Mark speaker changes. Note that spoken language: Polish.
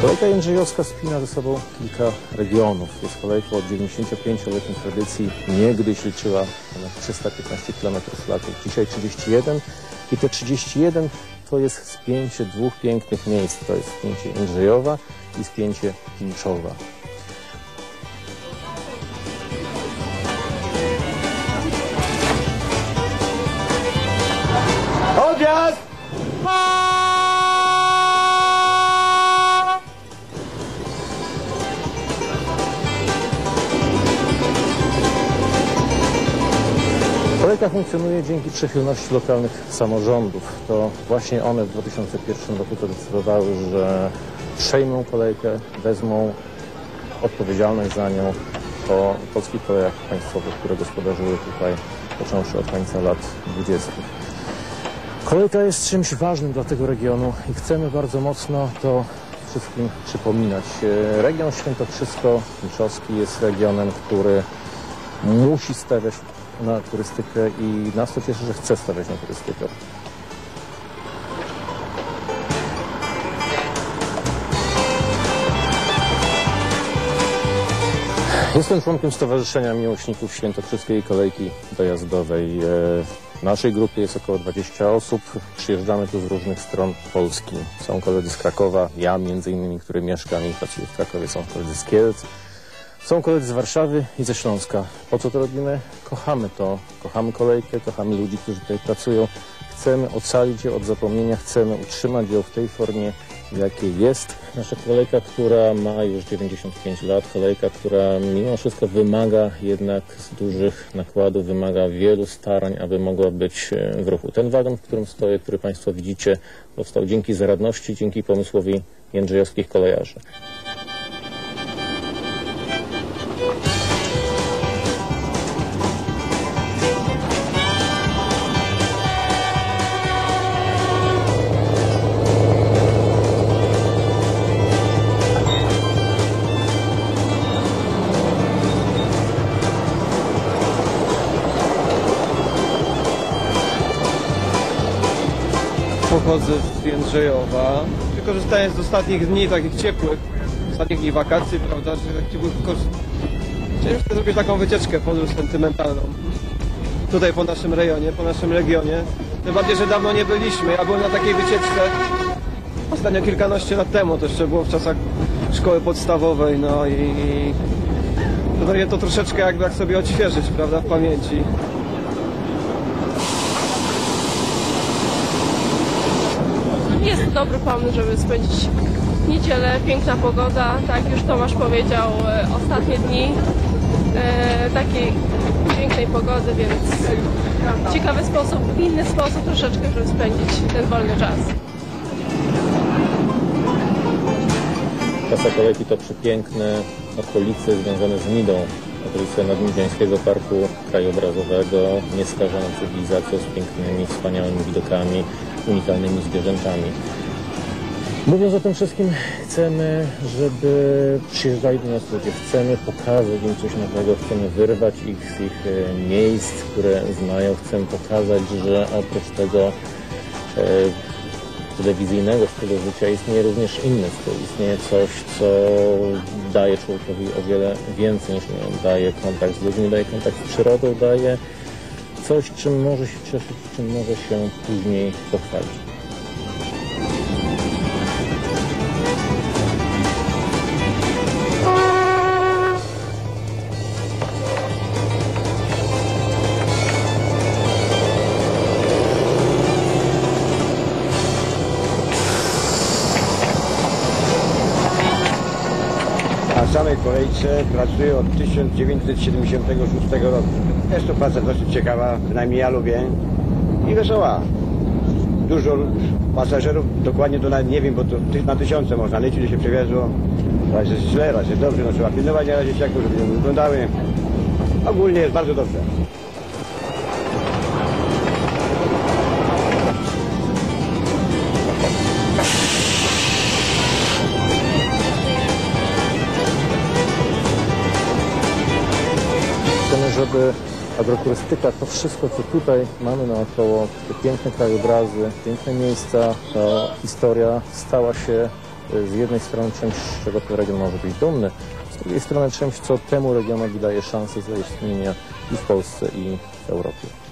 Speaker 1: Kolejka Jędrzejowska spina ze sobą kilka regionów. Jest kolejką od 95-letniej tradycji. Niegdyś liczyła ponad 315 km szlaków, dzisiaj 31. I te 31 to jest spięcie dwóch pięknych miejsc. To jest spięcie Jędrzejowa i spięcie Pinczowa.
Speaker 2: Odjazd!
Speaker 1: Kolejka funkcjonuje dzięki przychylności lokalnych samorządów. To właśnie one w 2001 roku zadecydowały, że przejmą kolejkę, wezmą odpowiedzialność za nią po polskich kolejach państwowych, które gospodarzyły tutaj począwszy od końca lat 20. Kolejka jest czymś ważnym dla tego regionu i chcemy bardzo mocno to wszystkim przypominać. Region Świętokrzysko-Miszowski jest regionem, który musi stawiać na turystykę i nas to cieszy, że chce stawiać na turystykę. Jestem członkiem Stowarzyszenia Miłośników Świętokrzyskiej Kolejki Dojazdowej. E, W naszej grupie jest około 20 osób. Przyjeżdżamy tu z różnych stron Polski. Są koledzy z Krakowa, ja między innymi, który mieszkam i pracuję w Krakowie, są koledzy z Kielc. Są koledzy z Warszawy i ze Śląska. Po co to robimy? Kochamy to. Kochamy kolejkę, kochamy ludzi, którzy tutaj pracują. Chcemy ocalić ją od zapomnienia, chcemy utrzymać ją w tej formie, w jakiej jest. Nasza kolejka, która ma już 95 lat, kolejka, która mimo wszystko wymaga jednak z dużych nakładów, wymaga wielu starań, aby mogła być e, w ruchu. Ten wagon, w którym stoję, który Państwo widzicie, powstał dzięki zaradności, dzięki pomysłowi jędrzejowskich kolejarzy.
Speaker 3: Pochodzę z Jędrzejowa. Korzystając z ostatnich dni takich ciepłych, ostatnich dni wakacji, prawda, że tak ciepłych Chciałem sobie zrobić taką wycieczkę podróż sentymentalną. Tutaj po naszym rejonie, po naszym regionie. Tym bardziej, że dawno nie byliśmy. Ja byłem na takiej wycieczce ostatnio kilkanaście lat temu. To jeszcze było w czasach szkoły podstawowej, no i... i Tutaj to troszeczkę jakby jak sobie odświeżyć, prawda, w pamięci.
Speaker 4: Jest to dobry pomysł, żeby spędzić niedzielę, piękna pogoda, tak już Tomasz powiedział, e, ostatnie dni e, takiej pięknej pogody, więc ciekawy sposób, inny sposób troszeczkę, żeby spędzić ten wolny czas.
Speaker 1: Trasa kolejki to przepiękne okolice związane z Nidą, okolice Nadmiedziańskiego Parku Krajobrazowego, nieskażoną cywilizacją z pięknymi, wspaniałymi widokami, unikalnymi zwierzętami. Mówiąc o tym wszystkim, chcemy, żeby przyjeżdżali do nas ludzie. Chcemy pokazać im coś nowego, chcemy wyrwać ich z ich e, miejsc, które znają. Chcemy pokazać, że oprócz tego e, telewizyjnego stylu życia istnieje również inny styl. Istnieje coś, co daje człowiekowi o wiele więcej niż nie daje kontakt z ludźmi, daje kontakt z przyrodą, daje coś, czym może się cieszyć, czym może się później pochwalić.
Speaker 2: Samej kolejce pracuję od 1976 roku. Jest to praca dosyć ciekawa, przynajmniej ja lubię i wesoła. Dużo pasażerów, dokładnie to nie wiem, bo to na tysiące można liczyć, że się przewiezło. Raz jest źle, raz jest dobrze, no trzeba pilnować na razie dzieciaków, żeby nie wyglądały. Ogólnie jest bardzo dobrze.
Speaker 1: Żeby agroturystyka, to wszystko, co tutaj mamy naokoło, te piękne krajobrazy, piękne miejsca, ta historia stała się e, z jednej strony czymś, z czego ten region może być dumny, z drugiej strony czymś, co temu regionowi daje szansę zaistnienia i w Polsce, i w Europie.